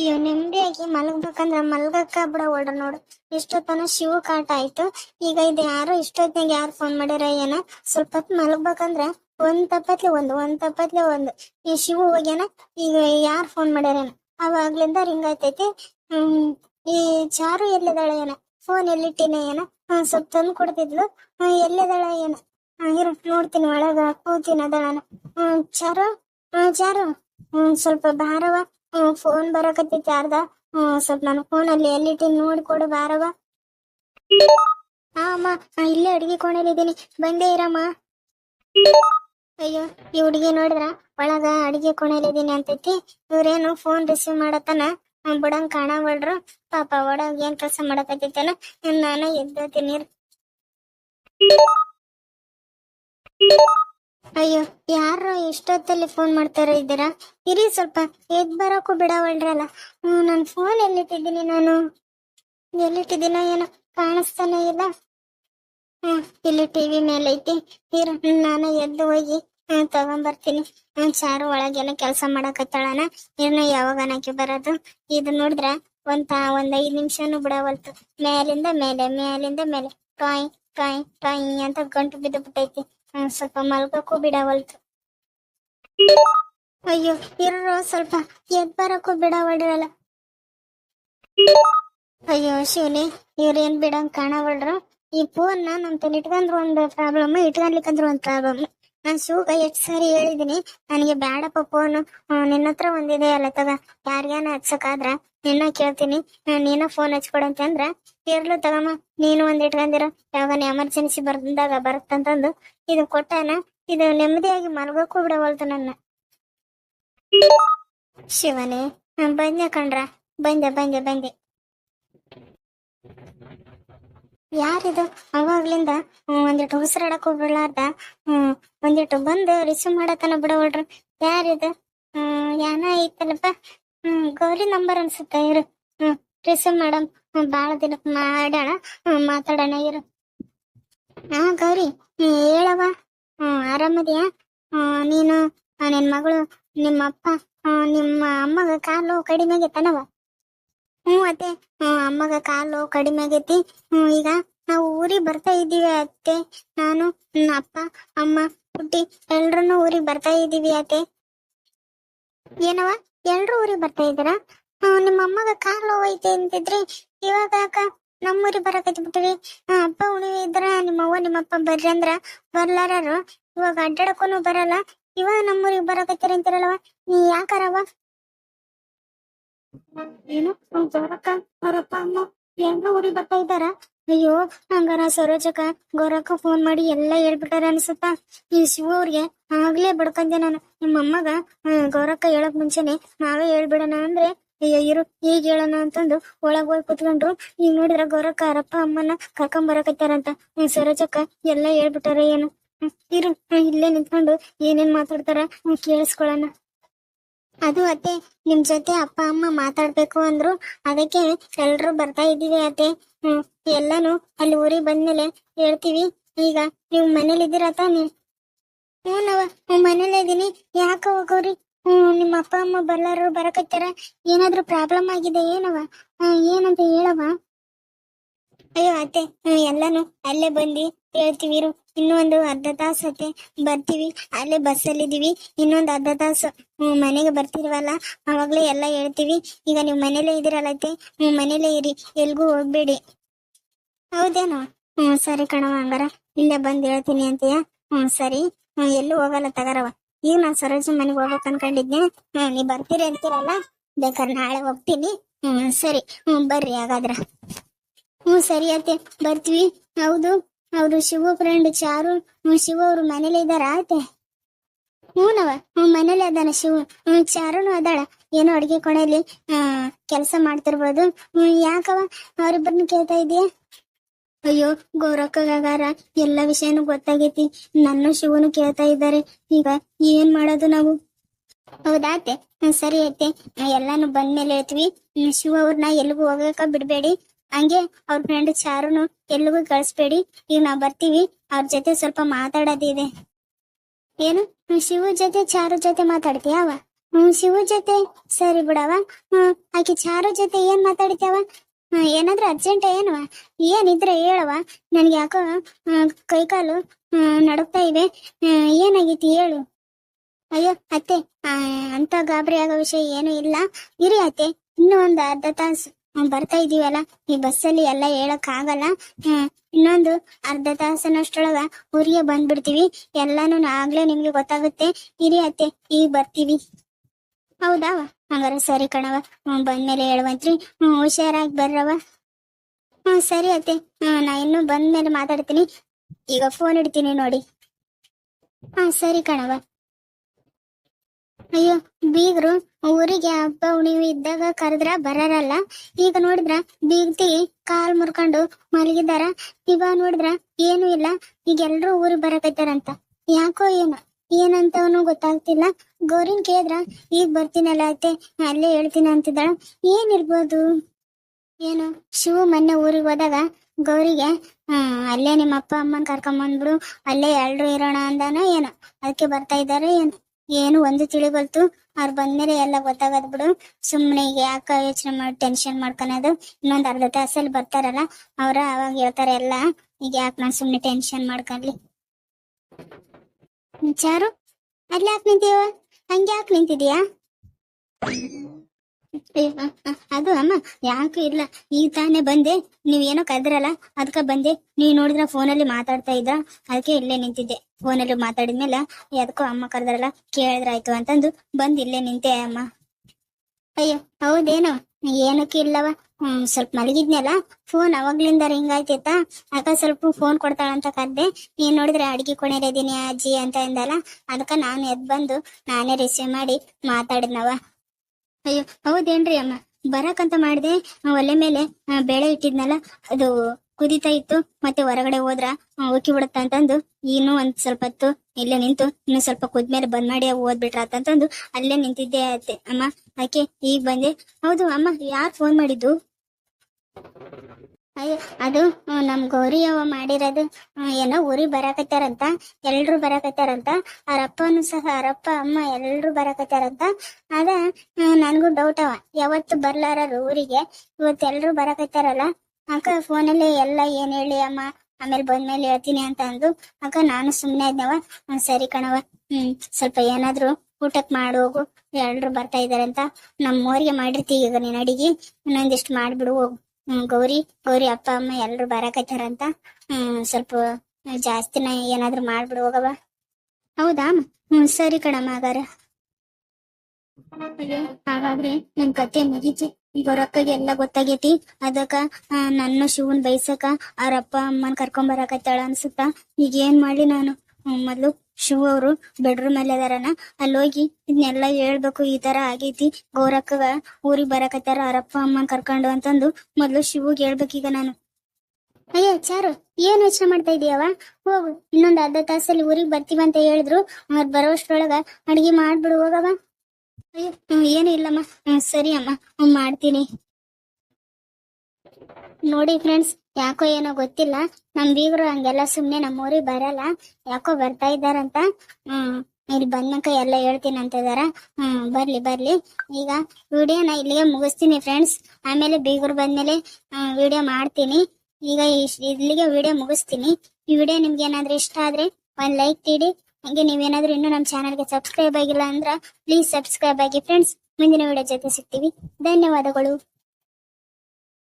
ಅಯ್ಯೋ ನೆಮ್ಮದಿಯಾಗಿ ಮಲಗ್ಬೇಕಂದ್ರ ಮಲ್ಗಕ್ಕ ಬಿಡ ಓಡ ನೋಡು. ಇಷ್ಟೊತ್ತನ ಶಿವ ಕಾಟ ಆಯ್ತು. ಈಗ ಇದು ಯಾರು ಇಷ್ಟೊತ್ತಿನಾಗ ಯಾರು ಫೋನ್ ಮಾಡ್ಯಾರ ಏನ ಸ್ವಲ್ಪ ಹೊತ್ತು ಮಲಗ್ಬೇಕಂದ್ರ ಒಂದ್ ತಪ್ಪತ್ಲೆ ಒಂದು, ಒಂದ್ ತಪ್ಪತ್ಲೆ ಒಂದು. ಈ ಶಿವ ಹೋಗ್ಯಾನ, ಈಗ ಯಾರು ಫೋನ್ ಮಾಡ್ಯಾರೇನ ಅವಾಗ್ಲಿಂದ ರಿಂಗ್ ಆಯ್ತೈತಿ ಹ್ಮ್, ಈ ಚಾರು ಎಲ್ಲಿದಾಳೆ ಏನ. ಫೋನ್ ಎಲ್ಲಿಟ್ಟಿನ ಏನ. ಸ್ವಲ್ಪ ತಂದು ಕೊಡ್ತಿದ್ಲು. ಎಲ್ಲಿದಾಳ ಏನ. ಇರು, ನೋಡ್ತೀನಿ ಒಳಗ, ಕೂತೀನಿ ಅದಳನ. ಹ್ಮ್, ಚಾರು ಹ್ಮ್ ಚಾರು. ಹ್ಮ್, ಸ್ವಲ್ಪ ಹ್ಮ್ ಫೋನ್ ಬರಕತ್ತೈತಿ ಅರ್ಧ ಸ್ವಲ್ಪ ನನ್ನ ಫೋನ್ ಅಲ್ಲಿ ಎಲ್ಲಿಟ್ಟಿನಿ ನೋಡಿ ಕೊಡು ಬಾರವ ಹಾ ಅಮ್ಮ ಇಲ್ಲೇ ಅಡಿಗೆ ಕೋಣೆಲಿದ್ದೀನಿ ಬಂದೇ ಇರಮ್ಮ. ಅಯ್ಯೋ, ಈ ಹುಡುಗಿ ನೋಡಿದ್ರ? ಒಳಗ ಅಡಿಗೆ ಕೋಣೆಲಿದ್ದೀನಿ ಅಂತೈತಿ. ಇವ್ರೇನು ಫೋನ್ ರಿಸೀವ್ ಮಾಡತನ ಬಿಡಂಗ್ ಕಾಣಬಲ್ರು ಪಾಪ ಒಡಂಗ್ ಏನ್ ಕೆಲಸ ಮಾಡಕತ್ತೈತೇನ? ನಾನು ಎದ್ದೇಳ್ತೀನಿ ಇರು. ಅಯ್ಯೋ, ಯಾರು ಇಷ್ಟೊತ್ತಲ್ಲಿ ಫೋನ್ ಮಾಡ್ತಾರ ಇದ್ದೀರಾ? ಇರಿ ಸ್ವಲ್ಪ ಎದ್ ಬರೋಕು ಬಿಡವಲ್ರಲ್ಲ ಹ್ಮ್, ನನ್ ಫೋನ್ ಎಲ್ಲಿಟ್ಟಿದ್ದೀನಿ ನಾನು? ಎಲ್ಲಿಟ್ಟಿದ್ದೀನ ಏನೋ, ಕಾಣಿಸ್ತಾನೆ ಇಲ್ಲ. ಹ್ಮ್, ಇಲ್ಲಿ ಟಿವಿ ಮೇಲೆ ಐತಿ ಇರು ನಾನು ಎದ್ದು ಹೋಗಿ ತಗೊಂಬರ್ತೀನಿ. ಚಾರು ಒಳಗೇನೋ ಕೆಲಸ ಮಾಡಕತ್ತಾಳನ ಇನ್ನು ಯಾವಾಗ ಅನ್ನಕ್ಕೆ ಬರೋದು? ಇದು ನೋಡಿದ್ರ ಒಂದ್ ಒಂದ್ ಐದ್ ನಿಮಿಷನು ಬಿಡವಲ್ತು. ಮೇಲಿಂದ ಮೇಲೆ ಮೇಲಿಂದ ಮೇಲೆ. ಟಾಯ್ ಟಾಯ್ ಟಾಯ್ ಅಂತ ಗಂಟು ಬಿದ್ದು ಬಿಟ್ಟೈತಿ ಹ್ಮ್, ಸ್ವಲ್ಪ ಮಲ್ಗಕ್ಕೂ ಬಿಡವಲ್ತು. ಅಯ್ಯೋ ಇರೋ ಸ್ವಲ್ಪ ಎದ್ ಬರಕ್ಕೂ ಬಿಡವಲ್ರಲ್ಲ ಅಯ್ಯೋ, ಶಿವನಿ, ಇವ್ರೇನ್ ಬಿಡಂಗ್ ಕಾಣವಲ್ರು? ಈ ಫೋನ್ ನಮ್ ತಲೆ ಇಟ್ಕೊಂಡ್ರು ಒಂದ್ ಪ್ರಾಬ್ಲಮ್ ಇಟ್ಕೊಂಡ್ಲಿಕ್ಕಂದ್ರು ಒಂದ್ ಪ್ರಾಬ್ಲಮ್ ನಾನ್ ಶಿವಗ ಎಷ್ಟ್ ಸಾರಿ ಹೇಳಿದೀನಿ. ನನಗೆ ಬೇಡಪ್ಪ ಫೋನ್ ನಿನ್ನ ಹತ್ರ ಒಂದಿದೆ ಅಲ್ಲ ತಗ. ಯಾರಿಗಾನ ಹಚ್ಚಕಾದ್ರ ನಿನ್ನ ಕೇಳ್ತೀನಿ ನೀನ ಫೋನ್ ಹಚ್ಕೊಡ ಅಂತಂದ್ರ, ಇರ್ಲು ತಗಮ್ಮ, ನೀನು ಒಂದ್ ಇಟ್ಕೊಂಡಿರ. ಯಾವಾಗ ಎಮರ್ಜೆನ್ಸಿ ಬರ್ದಾಗ ಬರುತ್ತಂತಂದು ಇದು ಕೊಟ್ಟಾನ, ಇದು ನೆಮ್ಮದಿಯಾಗಿ ಮಲ್ಗೋಕ್ಕೂ ಬಿಡವಲ್ತು ನನ್ನ. ಶಿವನೇ ಬಂದೆ ಕಣ್ರ, ಬಂದೆ ಬಂದೆ ಬಂದೆ. ಯಾರಿದು? ಅವಾಗ್ಲಿಂದ ಒಂದಿಟ್ಟು ಉಸಿರಾಡಕ್ ಹೋಗ್ಬಿಡ್ಲಾರ್ದ? ಹ್ಮ್ ಒಂದಿಟ್ಟು ಬಂದು ರಿಸೀವ್ ಮಾಡತನ ಬಿಡವಲ್ರು. ಯಾರಿದು? ಯಾನ ಐತಲ್ಲಪ್ಪ? ಹ್ಮ್, ಗೌರಿ ನಂಬರ್ ಅನ್ಸುತ್ತೆ, ಇರು. ಹ್ಮ್ ರಿಸೀವ್ ಮಾಡಮ್ ಬಾಳ ದಿನಕ್ ಮಾಡೋಣ ಮಾತಾಡೋಣ, ಇರು. ಹಾ ಗೌರಿ ಹೇಳವ ಹ್ಮ್, ಆರಾಮದಿಯಾ? ನೀನು ನಿನ್ ಮಗಳು ನಿಮ್ಮ ಅಪ್ಪ ನಿಮ್ಮ ಅಮ್ಮಗ ಕಾಲು ಕಡಿಮೆ ಆಗೈತನವ ಹ್ಮ್, ಅತ್ತೆ. ಅಮ್ಮಗ ಕಾಲು ಕಡಿಮೆ ಆಗೈತಿ. ಈಗ ನಾವು ಊರಿಗೆ ಬರ್ತಾ ಇದ್ದೀವಿ ಅತ್ತೆ. ನಾನು ಅಪ್ಪ, ಅಮ್ಮ, ಪುಟ್ಟಿ ಎಲ್ರೂ ಊರಿಗೆ ಬರ್ತಾ ಇದ್ದೀವಿ ಅತ್ತೆ. ಏನವ ಎಲ್ರು ಊರಿಗೆ ಬರ್ತಾ ಇದ್ದೀರಾ? ನಿಮ್ಮ ಅಮ್ಮಗ ಕಾಲು ಐತೆ ಅಂತಿದ್ರಿ ಇವಾಗ ನಮ್ಮೂರಿಗೆ ಬರಕೈತಿ ಹ್ಮ್ ಅಪ್ಪ ಉಣಿವೆ ಇದ್ರ ನಿಮ್ಮ ಅವ್ವ, ನಿಮ್ಮ ಅಪ್ಪ ಬರ್ರಿ ಅಂದ್ರ ಬರ್ಲಾರು ಇವಾಗ ಅಡ್ಡಾಡಕ್ಕೂ ಬರಲ್ಲ. ಇವಾಗ ನಮ್ಮೂರಿಗೆ ಬರಕತ್ತೀರಿ ಅಂತಿರಲ್ಲವ ನೀ ಯಾಕಾರವ ಏನು ಜೋರಕ್ಕ ಅವರಪ್ಪ ಅಮ್ಮ. ಎಲ್ಲ ಊರಿಗೆ ಬರ್ತಾ ಇದ್ದಾರ? ಅಯ್ಯೋ ಹಂಗಾರ ಸರೋಜಕ್ಕ ಗೌರಕ್ಕ ಫೋನ್ ಮಾಡಿ ಎಲ್ಲ ಹೇಳ್ಬಿಟ್ಟಾರ ಅನ್ಸುತ್ತ? ಈ ಶಿವ ಅವ್ರಿಗೆ ಆಗ್ಲೇ ಬಡ್ಕಂದೆ ನಾನು. ನಿಮ್ಮ ಅಮ್ಮಗ ಹ್ಮ್, ಗೌರಕ್ಕ ಹೇಳಕ್ ಮುಂಚೆನೆ ನಾವೇ ಹೇಳ್ಬಿಡೋಣ ಅಂದ್ರೆ ಅಯ್ಯೋ ಇರು ಈಗ ಹೇಳೋಣ ಅಂತಂದು ಒಳಗ್ ಹೋಗಿ ಕುತ್ಕೊಂಡ್ರು. ಈಗ ನೋಡಿದ್ರ ಗೌರಕ್ಕ ಅರಪ್ಪ ಅಮ್ಮನ ಕರ್ಕೊಂಡ್ ಬರಕತ್ತಾರಂತ. ಸರೋಜಕ್ಕ ಎಲ್ಲ ಹೇಳ್ಬಿಟ್ಟಾರ ಏನು? ಇರು ಇಲ್ಲೇ ನಿಂತ್ಕೊಂಡು ಏನೇನ್ ಮಾತಾಡ್ತಾರ ಕೇಳಿಸ್ಕೊಳ್ಳೋಣ. ಅದು ಅತ್ತೆ, ನಿಮ್ ಜೊತೆ ಅಪ್ಪ, ಅಮ್ಮ ಮಾತಾಡ್ಬೇಕು ಅಂದ್ರು ಅದಕ್ಕೆ ಎಲ್ರು ಬರ್ತಾ ಇದೀವಿ ಅತ್ತೆ. ಹ್ಮ್, ಎಲ್ಲಾನು ಅಲ್ಲಿ ಊರಿಗೆ ಬಂದ್ಮೇಲೆ ಹೇಳ್ತೀವಿ. ಈಗ ನೀವು ಮನೇಲಿ ಇದ್ದೀರಾ ತಾನೆ ಹ್ಞೂ ನವ ಮನೇಲಿ ಇದೀನಿ ಯಾಕ ಹೋಗೋರಿ? ಹ್ಮ್ ನಿಮ್ಮ ಅಪ್ಪ, ಅಮ್ಮ ಬರ್ಲಾರು ಬರಕತ್ತಾರ ಏನಾದ್ರು ಪ್ರಾಬ್ಲಮ್ ಆಗಿದೆ ಏನವ? ಏನಂತ ಹೇಳವ ಅಯ್ಯೋ ಅತ್ತೆ ಎಲ್ಲಾನು ಅಲ್ಲೇ ಬಂದಿ ಹೇಳ್ತೀವಿ ಇನ್ನೂ ಒಂದು ಅರ್ಧ ತಾಸು ಹೊತ್ತೆ ಬರ್ತೀವಿ. ಅಲ್ಲೇ ಬಸ್ಸಲ್ಲಿ ಇದೀವಿ ಇನ್ನೊಂದು ಅರ್ಧ ತಾಸು. ಮನೆಗೆ ಬರ್ತಿರ್ವಲ್ಲ? ಅವಾಗ್ಲೇ ಎಲ್ಲ ಹೇಳ್ತೀವಿ. ಈಗ ನೀವು ಮನೇಲೇ ಇದೀರಲ್ಲ ನೀವು ಮನೇಲೇ ಇರಿ. ಎಲ್ಗೂ ಹೋಗ್ಬೇಡಿ. ಹೌದೇನೋ? ಹ್ಮ್, ಸರಿ ಕಣವ ಹಂಗಾರ. ಇಲ್ಲೇ ಬಂದ್ ಹೇಳ್ತೀನಿ ಅಂತೀಯ? ಹ್ಮ್, ಸರಿ. ಹ್ಮ್, ಎಲ್ಲೂ ಹೋಗಲ್ಲ ತಗರವ ಈಗ ನಾನು ಸರೋಜ ಮನೆಗೆ ಹೋಗ್ಬೇಕು ಅನ್ಕೊಂಡಿದ್ದೆ. ಹ್ಮ್, ನೀವು ಬರ್ತೀರಿ ಅಂತೀರಲ್ಲ? ಬೇಕಾದ್ರೆ ನಾಳೆ ಹೋಗ್ತೀನಿ. ಹ್ಮ್, ಸರಿ. ಹ್ಮ್, ಬರ್ರಿ ಹಾಗಾದ್ರೆ. ಹ್ಮ್, ಸರಿ ಅತ್ತೆ. ಬರ್ತೀವಿ. ಹೌದು. ಅವ್ರು ಶಿವ ಫ್ರೆಂಡ್ ಚಾರು ಶಿವ ಅವ್ರ ಮನೇಲಿ ಇದಾರ ಆತೆ ಹ್ಞೂನವ ಹ್ಮ್ ಮನೇಲಿ ಅದಾನ ಶಿವ. ಹ್ಮ್ ಚಾರುನು ಅದಾಳ. ಏನೋ ಅಡಿಗೆ ಕೊನೆಯಲ್ಲಿ ಕೆಲಸ ಮಾಡ್ತಿರ್ಬೋದು. ಹ್ಮ್ ಯಾಕವ ಅವ್ರಿಬ್ಬರನ್ನ ಕೇಳ್ತಾ ಇದೀಯ ಅಯ್ಯೋ ಗೌರಕ್ಕಗಾರ ಎಲ್ಲ ವಿಷಯನೂ ಗೊತ್ತಾಗೈತಿ. ನನ್ನ ಶಿವನು ಕೇಳ್ತಾ ಇದ್ದಾರೆ. ಈಗ ಏನ್ ಮಾಡೋದು ನಾವು? ಹೌದಾತೆ ಸರಿ ಐತೆ ಎಲ್ಲಾನು ಬಂದ್ಮೇಲೆ ಹೇಳ್ತೀವಿ. ಶಿವ ಅವ್ರನ್ನ ಎಲ್ಲಿಗೂ ಹೋಗಕ ಬಿಡ್ಬೇಡಿ. ಹಂಗೆ ಅವ್ರ ಫ್ರೆಂಡ್ ಚಾರುನು ಎಲ್ಲಿಗೂ ಕಳಿಸ್ಬೇಡಿ ಈಗ ನಾವ್ ಬರ್ತೀವಿ ಅವ್ರ ಜೊತೆ ಸ್ವಲ್ಪ ಮಾತಾಡೋದಿದೆ. ಏನು? ಶಿವು ಜೊತೆ ಚಾರು ಜೊತೆ ಮಾತಾಡ್ತೀಯಾವ? ಹ್ಮ್ ಶಿವ ಜೊತೆ ಸರಿ ಬಿಡವ ಹ್ಮ್ ಆಕೆ ಚಾರು ಜೊತೆ ಏನ್ ಮಾತಾಡ್ತಾವ ಏನಾದ್ರು ಅರ್ಜೆಂಟ್ ಏನು ಏನಿದ್ರೆ ಹೇಳವ ನನ್ಗೆ ಯಾಕೋ ಕೈಕಾಲು ಹ್ಮ್, ನಡುಗ್ತಾ ಇವೆ. ಏನಾಗಿತ್ತು ಏನಾಗೈತಿ ಹೇಳು. ಅಯ್ಯೋ ಅತ್ತೆ ಅಂತ ಗಾಬರಿ ಆಗೋ ವಿಷಯ ಏನು ಇಲ್ಲ. ಇರಿ ಅತ್ತೆ ಇನ್ನೂ ಒಂದು ಅರ್ಧ ತಾಸು. ಬರ್ತಾ ಇದೀವಲ್ಲ, ಈ ಬಸ್ಸಲ್ಲಿ ಎಲ್ಲ ಹೇಳಕ್ ಆಗಲ್ಲ ಇನ್ನೊಂದು ಅರ್ಧ ತಾಸನಷ್ಟೊಳಗ ಊರಿಗೆ ಬಂದ್ಬಿಡ್ತೀವಿ. ಎಲ್ಲಾನು ಆಗ್ಲೇ ನಿಮ್ಗೆ ಗೊತ್ತಾಗುತ್ತೆ. ಇರಿ ಅತ್ತೆ, ಈಗ ಬರ್ತೀವಿ. ಹೌದಾವ ಹಂಗಾರ ಸರಿ ಕಣವ ಬಂದ್ಮೇಲೆ ಹೇಳುವಂತ್ರಿ. ಹ್ಮ್, ಹುಷಾರಾಗಿ ಬರ್ರವ ಹ್ಮ್, ಸರಿ ಅತ್ತೆ. ಹ್ಮ್, ನಾ ಇನ್ನು ಬಂದ್ಮೇಲೆ ಮಾತಾಡ್ತೀನಿ. ಈಗ ಫೋನ್ ಇಡ್ತೀನಿ ನೋಡಿ. ಹಾ ಸರಿ ಕಣವ ಅಯ್ಯೋ, ಬೀಗ್ರು, ಊರಿಗೆ ಹಬ್ಬ ಹುಣಿವು ಇದ್ದಾಗ ಕರೆದ್ರ ಬರಲ್ಲ ಈಗ ನೋಡಿದ್ರ, ಬೀಗ್ತಿ ಕಾಲ್ ಮುರ್ಕೊಂಡು ಮಲಗಿದಾರ ಇವ ನೋಡಿದ್ರ, ಏನು ಇಲ್ಲ. ಈಗ ಎಲ್ರು ಊರಿಗೆ ಬರಕೈತಾರಂತ. ಯಾಕೋ ಏನೋ, ಏನಂತವನು ಗೊತ್ತಾಗ್ತಿಲ್ಲ. ಗೌರಿನ್ ಕೇಳಿದ್ರ, ಈಗ ಬರ್ತೀನಲ್ಲ ಅತ್ತೆ, ಅಲ್ಲೇ ಹೇಳ್ತೀನಿ ಅಂತಿದ್ದಾಳ. ಏನಿರ್ಬೋದು? ಏನು, ಶಿವ ಮೊನ್ನೆ ಊರಿಗೆ ಹೋದಾಗ ಗೌರಿಗೆ ಅಲ್ಲೇ ನಿಮ್ಮ ಅಪ್ಪ ಅಮ್ಮನ್ ಕರ್ಕೊಂಬಂದ್ಬಿಡು, ಅಲ್ಲೇ ಎಲ್ರು ಇರೋಣ ಅಂದಾನ ಏನೋ. ಅದಕ್ಕೆ ಬರ್ತಾ ಇದ್ದಾರೆ ಏನು. ಏನು ಒಂದು ತಿಳಿಬಲ್ತು ಅವ್ರು ಬಂದ್ಮೇಲೆ ಎಲ್ಲ ಗೊತ್ತಾಗದ್ ಬಿಡು. ಈಗ ಯಾಕ ಯೋಚನೆ ಮಾಡಿ ಟೆನ್ಷನ್ ಮಾಡ್ಕೊಳೋದು ಇನ್ನೊಂದ್ ಅರ್ಧ ತಾಸಲ್ಲಿ ಬರ್ತಾರಲ್ಲ, ಅವ್ರ ಅವಾಗ ಹೇಳ್ತಾರೆ ಎಲ್ಲ. ಈಗ ಯಾಕ ನಾನು ಸುಮ್ನೆ ಟೆನ್ಷನ್ ಮಾಡ್ಕೊಳ್ಲಿ ಚಾರು. ಅಲ್ಲಿ ಯಾಕೆ ನಿಂತೀವ ಹಂಗೆ ಯಾಕೆ ನಿಂತಿದೀಯಾ? ಅದು ಅಮ್ಮ, ಯಾಕೆ ಇಲ್ಲ. ಈಗ ತಾನೇ ಬಂದೆ. ನೀವೇನೋ ಕದ್ರಲ್ಲ? ಅದಕ್ಕೆ ಬಂದೆ. ನೀವ್ ನೋಡಿದ್ರ ಫೋನಲ್ಲಿ ಮಾತಾಡ್ತಾ ಇದ್ದ. ಅದಕ್ಕೆ ಇಲ್ಲೇ ನಿಂತಿದ್ದೆ. ಫೋನಲ್ಲಿ ಮಾತಾಡಿದ್ಮೇಲೆ ಅದಕ್ಕೂ ಅಮ್ಮ ಕರೆದ್ರಲ್ಲ? ಕೇಳಿದ್ರಾಯ್ತು ಅಂತಂದು ಬಂದ್ ಇಲ್ಲೇ ನಿಂತೆ ಅಮ್ಮ. ಅಯ್ಯೋ, ಹೌದೇನೋ? ಏನಕ್ಕೆ ಇಲ್ಲವ. ಹ್ಮ್, ಸ್ವಲ್ಪ ಮಲಗಿದ್ನಲ್ಲ? ಫೋನ್ ಅವಾಗ್ಲಿಂದ ರಿಂಗ್ ಅಕ್ಕ ಸ್ವಲ್ಪ ಫೋನ್ ಕೊಡ್ತಾಳಂತ ಕದ್ದೆ ನೀನ್ ನೋಡಿದ್ರೆ ಅಡಿಗೆ ಕೊನೆಯಲ್ಲಿ ಅಜ್ಜಿ ಅಂತ ಅಂದಲ್ಲ ಅದಕ್ಕ ನಾನು ಎದ್ ಬಂದು ನಾನೇ ರಿಸೀವ್ ಮಾಡಿ ಮಾತಾಡಿದ್ನವ. ಅಯ್ಯೋ, ಹೌದೇನ್ರಿ ಅಮ್ಮ? ಬರಕಂತ ಮಾಡಿದೆ. ಒಲೆ ಮೇಲೆ ಬೆಳೆ ಇಟ್ಟಿದ್ನಲ್ಲ, ಅದು ಕುದಿತಾ ಇತ್ತು. ಮತ್ತೆ ಹೊರಗಡೆ ಹೋದ್ರ ಉಕ್ಕಿ ಬಿಡುತ್ತ ಅಂತಂದು, ಇನ್ನೂ ಒಂದ್ ಸ್ವಲ್ಪ ಹೊತ್ತು ಇಲ್ಲೇ ನಿಂತು, ಇನ್ನು ಸ್ವಲ್ಪ ಕುದ್ಮೇಲೆ ಬಂದ್ ಮಾಡಿ ಓದ್ಬಿಟ್ರ ಅಂತಂದು, ಅಲ್ಲೇ ನಿಂತಿದ್ದೆ ಅತ್ತೆ. ಅಮ್ಮ, ಆಕೆ ಈಗ ಬಂದೆ. ಹೌದು, ಅಮ್ಮ, ಯಾರು ಫೋನ್ ಮಾಡಿದ್ದು? ಅಯ್ಯೋ ಅದು ಗೌರಿ ಅವ ಮಾಡಿರೋದು ಏನೋ ಊರಿಗೆ ಬರಾಕತ್ತಾರಂತ ಎಲ್ರು ಬರಾಕತ್ತಾರಂತ ಅವರಪ್ಪನು ಸಹ ಅವರಪ್ಪ ಅಮ್ಮ ಎಲ್ರು ಬರಾಕತ್ತಾರಂತ. ಅದ ನನಗೂ ಡೌಟ್ ಅವ. ಯಾವತ್ತು ಬರ್ಲಾರರು ಊರಿಗೆ ಇವತ್ತು ಎಲ್ರು ಬರಾಕತ್ತಾರಲ್ಲ? ಅಕ್ಕ ಫೋನಲ್ಲಿ ಎಲ್ಲ ಏನ್ ಹೇಳಿ ಅಮ್ಮ? ಆಮೇಲೆ ಬಂದ್ಮೇಲೆ ಹೇಳ್ತೀನಿ ಅಂತ ಅಂದು ಅಕ್ಕ ನಾನು ಸುಮ್ನೆ ಇದ್ನವ. ಹ್ಮ್, ಸರಿ ಕಣವ ಹ್ಮ್ ಸ್ವಲ್ಪ ಏನಾದ್ರು ಊಟಕ್ ಮಾಡು ಹೋಗು. ಎಲ್ರು ಬರ್ತಾ ಇದಾರಂತ ನಮ್ಮೋರಿಗೆ ಮಾಡಿರ್ತೀವಿ ಈಗ ನೀನ್ ಅಡಿಗೆ. ಇನ್ನೊಂದಿಷ್ಟು ಮಾಡ್ಬಿಡು ಹೋಗು. ಗೌರಿ ಗೌರಿ ಅಪ್ಪ ಅಮ್ಮ ಎಲ್ರು ಬರಾಕತ್ತಾರಂತ. ಹ್ಮ್ ಸ್ವಲ್ಪ ಜಾಸ್ತಿನ ಏನಾದ್ರು ಮಾಡ್ಬಿಡು ಹೋಗವ ಹೌದಾ? ಹ್ಮ್ ಸರಿ ಕಣಮ್ಮ ಅಯ್ಯೋ, ಹಾಗಾದ್ರೆ ನನ್ ಕತೆ ಮುಗೀತಿ. ಬರಕ್ಕಗೆ ಎಲ್ಲ ಗೊತ್ತಾಗೇತಿ. ಅದಕ್ಕ ನನ್ನ ಶಿವನ್ ಬೈಸಕ ಅವ್ರ ಅಪ್ಪ ಅಮ್ಮನ್ ಕರ್ಕೊಂಡ್ ಬರಾಕತ್ತಾಳ ಅನ್ಸುತ್ತ? ಈಗ ಏನ್ ಮಾಡ್ಲಿ ನಾನು? ಮೊದ್ಲು ಶಿವ ಅವರು ಬೆಡ್ರೂಮ್ ಅಲ್ಲಿ ಅದಾರನ? ಅಲ್ಲಿ ಹೋಗಿ ಇದನ್ನೆಲ್ಲ ಹೇಳ್ಬೇಕು, ಈ ತರ ಆಗೈತಿ. ಗೋರಕ್ಕ ಊರಿಗೆ ಬರಕತ್ತಾರ, ಅರಪ್ಪ, ಅಮ್ಮ ಕರ್ಕೊಂಡು ಅಂತಂದು ಮೊದ್ಲು ಶಿವಗ್ ಹೇಳ್ಬೇಕೀಗ ನಾನು. ಅಯ್ಯೋ, ಚಾರು, ಏನ್ ಯೋಚನೆ ಮಾಡ್ತಾ ಇದೀಯವ ಹೋಗು, ಇನ್ನೊಂದ್ ಅರ್ಧ ತಾಸಲ್ಲಿ ಊರಿಗೆ ಬರ್ತೀವಿ ಅಂತ ಹೇಳಿದ್ರು. ಅವ್ರು ಬರೋಷ್ಟ್ರೊಳಗ ಅಡಿಗೆ ಮಾಡ್ಬಿಡು ಹೋಗವ ಅಯ್ಯೋ ಏನು ಇಲ್ಲಮ್ಮ. ಸರಿ ಅಮ್ಮ ಮಾಡ್ತೀನಿ. ನೋಡಿ ಫ್ರೆಂಡ್ಸ್ ಯಾಕೋ ಏನೋ ಗೊತ್ತಿಲ್ಲ. ನಮ್ ಬೀಗರು ಹಂಗೆಲ್ಲ ಸುಮ್ನೆ ನಮ್ಮೂರಿಗೆ ಬರಲ್ಲ. ಯಾಕೋ ಬರ್ತಾ ಇದ್ದಾರಂತ. ಹ್ಮ್, ಇಲ್ಲಿ ಬಂದ್ಮಕ ಎಲ್ಲ ಹೇಳ್ತೀನಿ ಅಂತ ಇದಾರ. ಹ್ಮ್, ಬರ್ಲಿ ಬರ್ಲಿ. ಈಗ ವಿಡಿಯೋನ ಇಲ್ಲಿಗೆ ಮುಗಿಸ್ತೀನಿ ಫ್ರೆಂಡ್ಸ್ ಆಮೇಲೆ ಬೀಗರು ಬಂದ್ಮೇಲೆ ವಿಡಿಯೋ ಮಾಡ್ತೀನಿ. ಈಗ ಇಲ್ಲಿಗೆ ವಿಡಿಯೋ ಮುಗಿಸ್ತೀನಿ. ಈ ವಿಡಿಯೋ ನಿಮ್ಗೆ ಏನಾದ್ರೂ ಇಷ್ಟ ಆದ್ರೆ ಒಂದ್ ಲೈಕ್ ತಿಡಿ ಹಂಗೆ ನೀವೇನಾದ್ರೂ ಇನ್ನೂ ನಮ್ಮ ಚಾನಲ್ಗೆ ಸಬ್ಸ್ಕ್ರೈಬ್ ಆಗಿಲ್ಲ ಅಂದ್ರೆ ಪ್ಲೀಸ್ ಸಬ್ಸ್ಕ್ರೈಬ್ ಆಗಿ ಫ್ರೆಂಡ್ಸ್ ಮುಂದಿನ ವಿಡಿಯೋ ಜೊತೆ ಸಿಗ್ತೀವಿ. ಧನ್ಯವಾದಗಳು.